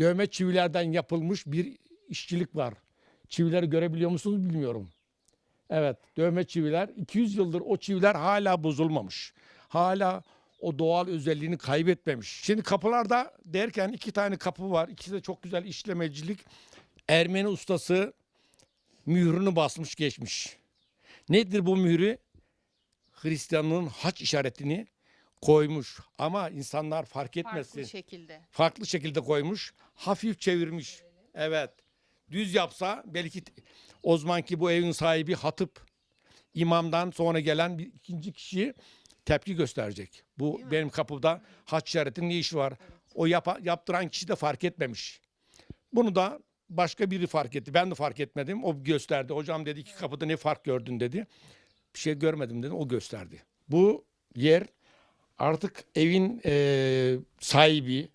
Dövme çivilerden yapılmış bir işçilik var. Çivileri görebiliyor musunuz bilmiyorum. Evet, dövme çiviler 200 yıldır o çiviler hala bozulmamış. Hala o doğal özelliğini kaybetmemiş. Şimdi kapılarda derken iki tane kapı var. İkisi de çok güzel işlemecilik. Ermeni ustası mührünü basmış geçmiş. Nedir bu mührü? Hristiyanlığın haç işaretini koymuş. Ama insanlar fark etmesin. Farklı şekilde. Farklı şekilde koymuş. Hafif çevirmiş. Evet. Düz yapsa belki o zamanki bu evin sahibi hatıp imamdan sonra gelen bir ikinci kişi tepki gösterecek. Bu Değil mi? benim kapıda haç işaretinin ne işi var? O yapa- yaptıran kişi de fark etmemiş. Bunu da başka biri fark etti. Ben de fark etmedim. O gösterdi. Hocam dedi ki kapıda ne fark gördün dedi. Bir şey görmedim dedim. O gösterdi. Bu yer artık evin eee, sahibi